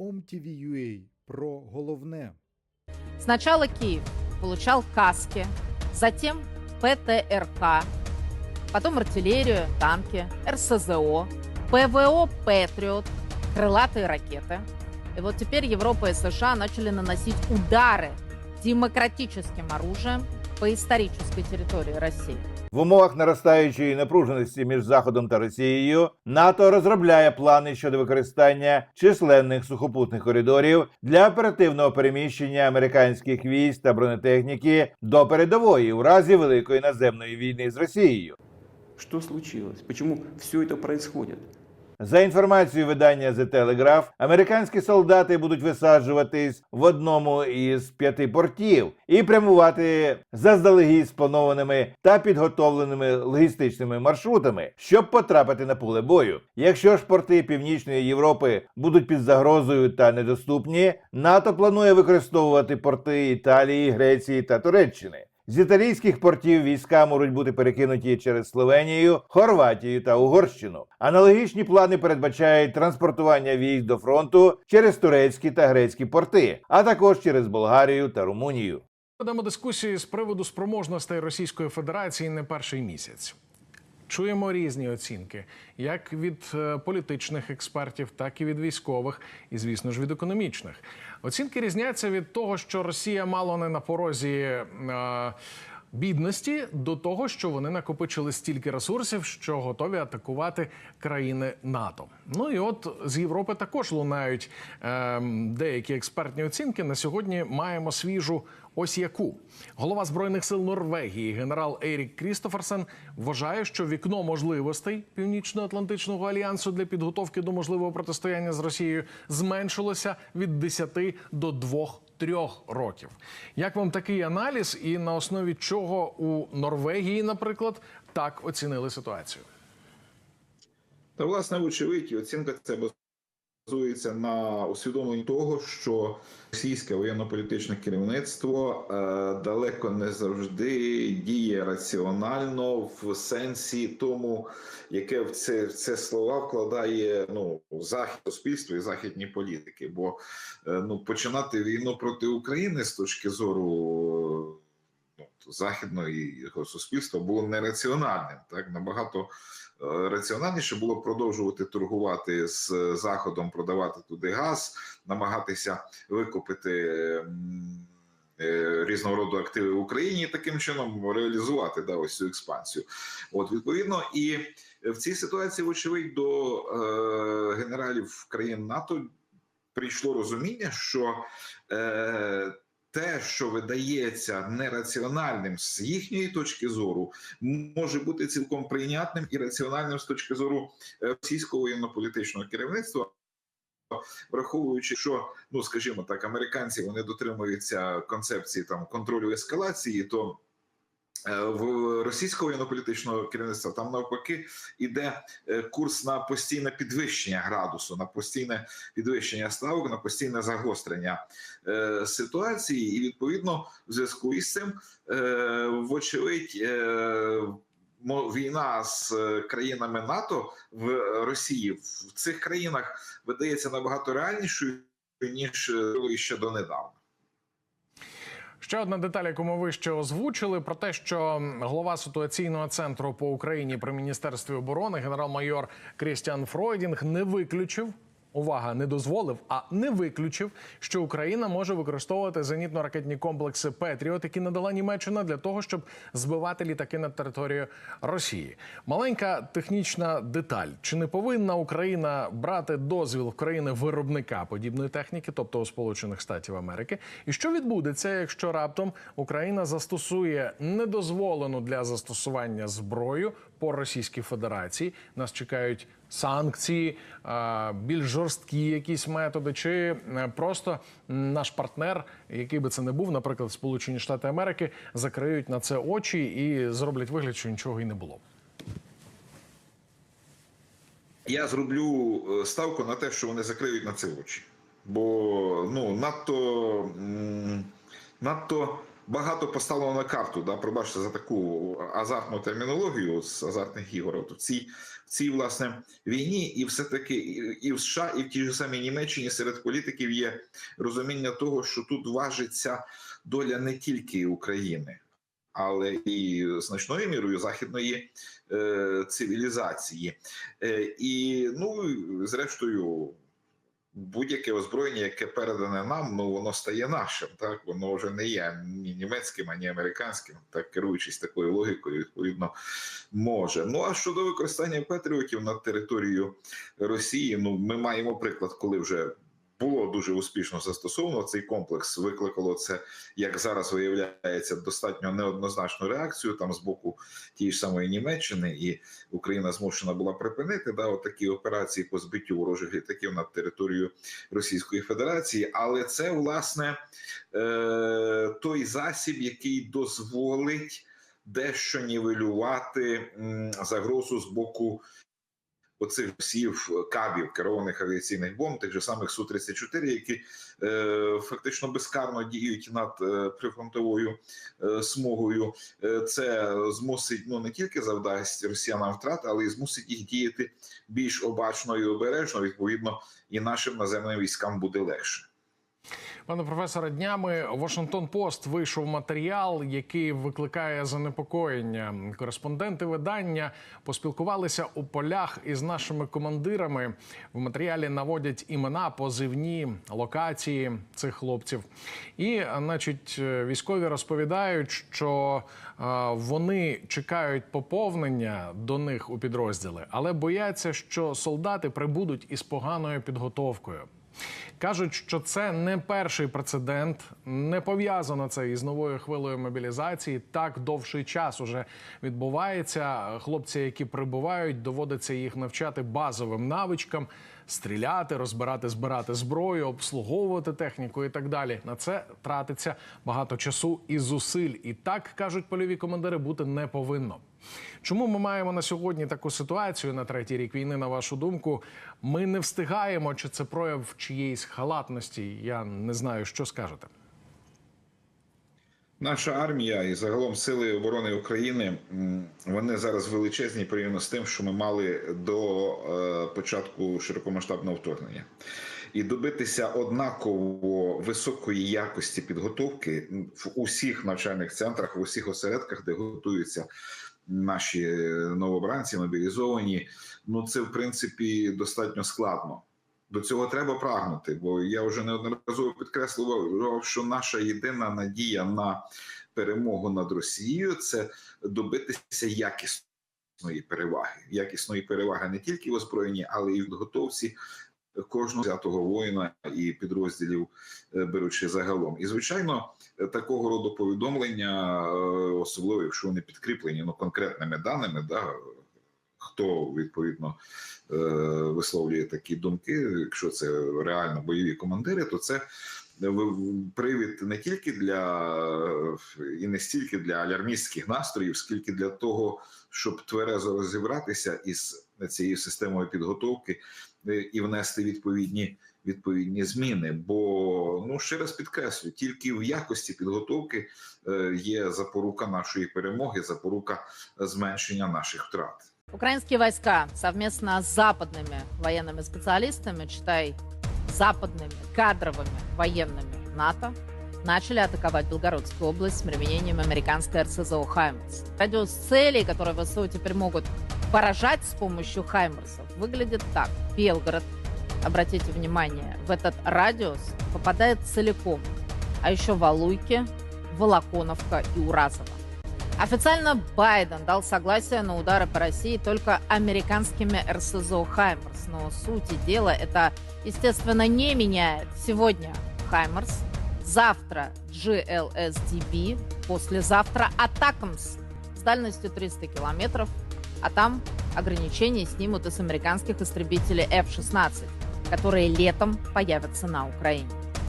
OMTV.ua про головне. Сначала Киев получал каски, затем ПТРК, потом артиллерию, танки, РСЗО, ПВО «Патриот», крылатые ракеты. И вот теперь Европа и США начали наносить удары демократическим оружием по исторической территории России. В умовах наростаючої напруженості між Заходом та Росією НАТО розробляє плани щодо використання численних сухопутних коридорів для оперативного переміщення американських військ та бронетехніки до передової у разі великої наземної війни з Росією. Что случилось? Почему все это происходит? За інформацією видання The Telegraph, американські солдати будуть висаджуватись в одному із п'яти портів і прямувати заздалегідь спланованими та підготовленими логістичними маршрутами, щоб потрапити на поле бою. Якщо ж порти Північної Європи будуть під загрозою та недоступні, НАТО планує використовувати порти Італії, Греції та Туреччини. З італійських портів війська можуть бути перекинуті через Словенію, Хорватію та Угорщину. Аналогічні плани передбачають транспортування військ до фронту через турецькі та грецькі порти, а також через Болгарію та Румунію. Ведемо дискусії з приводу спроможностей Російської Федерації не перший місяць. Чуємо різні оцінки, як від е, політичних експертів, так і від військових, і звісно ж від економічних. Оцінки різняться від того, що Росія мало не на порозі е, бідності, до того, що вони накопичили стільки ресурсів, що готові атакувати країни НАТО. Ну і от з Європи також лунають е, деякі експертні оцінки. На сьогодні маємо свіжу. Ось яку голова збройних сил Норвегії, генерал Ерік Крістоферсен, вважає, що вікно можливостей Північно-Атлантичного альянсу для підготовки до можливого протистояння з Росією зменшилося від 10 до 2-3 років. Як вам такий аналіз, і на основі чого у Норвегії, наприклад, так оцінили ситуацію? Та власне, очевидь, оцінка це базується на усвідомленні того, що російське воєнно-політичне керівництво е, далеко не завжди діє раціонально в сенсі тому, яке в це, в це слова вкладає ну захід суспільство і західні політики. Бо е, ну починати війну проти України з точки зору. Ну, західного його суспільства було нераціональним, так набагато раціональніше було продовжувати торгувати з заходом, продавати туди газ, намагатися викупити е, різного роду активи в Україні і таким чином реалізувати да, ось цю експансію. От відповідно, і в цій ситуації, вочевидь, до е, генералів країн НАТО прийшло розуміння, що е, те, що видається нераціональним з їхньої точки зору, може бути цілком прийнятним і раціональним з точки зору е, російського воєнно-політичного керівництва. Враховуючи, що ну скажімо так, американці вони дотримуються концепції там контролю ескалації, то в російського воєнно-політичного керівництва там навпаки іде е, курс на постійне підвищення градусу, на постійне підвищення ставок, на постійне загострення е, ситуації, і відповідно в зв'язку із цим, е, вочевидь, е, війна з е, країнами НАТО в Росії в цих країнах видається набагато реальнішою ніж е, ще донедавна. Ще одна деталь, яку ми вище озвучили, про те, що голова ситуаційного центру по Україні при міністерстві оборони генерал-майор Крістіан Фройдінг не виключив. Увага, не дозволив, а не виключив, що Україна може використовувати зенітно-ракетні комплекси Петріот, які надала Німеччина для того, щоб збивати літаки над територією Росії. Маленька технічна деталь: чи не повинна Україна брати дозвіл в країни виробника подібної техніки, тобто у Сполучених Штатів Америки? І що відбудеться, якщо раптом Україна застосує недозволену для застосування зброю по Російській Федерації? Нас чекають санкції, більш жорсткі якісь методи, чи е, просто наш партнер, який би це не був, наприклад, Сполучені Штати Америки, закриють на це очі і зроблять вигляд, що нічого і не було. Я зроблю е, ставку на те, що вони закриють на це очі. Бо ну надто, надто багато поставлено на карту. Да, пробачте за таку азартну термінологію з азартних ігор. От в цій, в цій власне війні, і все-таки і, і в США, і в тій ж самій Німеччині серед політиків є розуміння того, що тут важиться доля не тільки України, але і значною мірою західної е, цивілізації. Е, і ну, зрештою, будь-яке озброєння, яке передане нам, ну воно стає нашим. Так воно вже не є ні німецьким, ані американським, так керуючись такою логікою, відповідно може. Ну а щодо використання патріотів над територію Росії, ну ми маємо приклад, коли вже. Було дуже успішно застосовано цей комплекс. Викликало це, як зараз виявляється, достатньо неоднозначну реакцію там з боку тієї ж самої Німеччини, і Україна змушена була припинити да, такі операції по збиттю ворожих літаків над територією Російської Федерації. Але це власне е, той засіб, який дозволить дещо нівелювати загрозу з боку. Оцих всіх кабів керованих авіаційних бомб, тих же самих су 34 які е, фактично безкарно діють над е, прифронтовою е, смугою. Е, це змусить ну не тільки завдасть росіянам втрат, але й змусить їх діяти більш обачно і обережно. Відповідно, і нашим наземним військам буде легше. Пане професоре, днями Вашингтон Пост вийшов матеріал, який викликає занепокоєння. Кореспонденти видання поспілкувалися у полях із нашими командирами. В матеріалі наводять імена, позивні локації цих хлопців. І, значить, військові розповідають, що е, вони чекають поповнення до них у підрозділи, але бояться, що солдати прибудуть із поганою підготовкою. Кажуть, що це не перший прецедент, не пов'язано це із новою хвилею мобілізації. Так довший час уже відбувається. Хлопці, які прибувають, доводиться їх навчати базовим навичкам: стріляти, розбирати, збирати зброю, обслуговувати техніку і так далі. На це тратиться багато часу і зусиль. І так кажуть польові командири, бути не повинно. Чому ми маємо на сьогодні таку ситуацію на третій рік війни? На вашу думку, ми не встигаємо, чи це прояв чиєїсь халатності? Я не знаю, що скажете. Наша армія і загалом сили оборони України вони зараз величезні порівняно з тим, що ми мали до е, початку широкомасштабного вторгнення. І добитися однаково високої якості підготовки в усіх навчальних центрах, в усіх осередках, де готуються наші новобранці, мобілізовані. Ну це в принципі достатньо складно. До цього треба прагнути, бо я вже неодноразово підкреслював, що наша єдина надія на перемогу над Росією це добитися якісної переваги, якісної переваги не тільки в озброєнні, але і в підготовці кожного взятого воїна і підрозділів е, беручи загалом. І звичайно, такого роду повідомлення, е, особливо якщо вони підкріплені ну конкретними даними, да хто відповідно е, висловлює такі думки. Якщо це реально бойові командири, то це привід не тільки для і не стільки для алярмістських настроїв, скільки для того, щоб тверезо розібратися із цією системою підготовки е, і внести відповідні. Відповідні зміни, бо ну ще раз підкреслю, тільки в якості підготовки е, є запорука нашої перемоги, запорука зменшення наших втрат. Украинские войска совместно с западными военными специалистами, читай, западными кадровыми военными НАТО, начали атаковать Белгородскую область с применением американской РСЗО «Хаймерс». Радиус целей, которые ВСУ теперь могут поражать с помощью «Хаймерсов», выглядит так. Белгород, обратите внимание, в этот радиус попадает целиком, а еще Валуйки, Волоконовка и Уразово. Официально Байден дал согласие на удары по России только американскими РСЗО «Хаймерс». Но сути дела это, естественно, не меняет. Сегодня «Хаймерс», завтра GLSDB, послезавтра «Атакамс» с дальностью 300 километров, а там ограничения снимут и с американских истребителей F-16, которые летом появятся на Украине.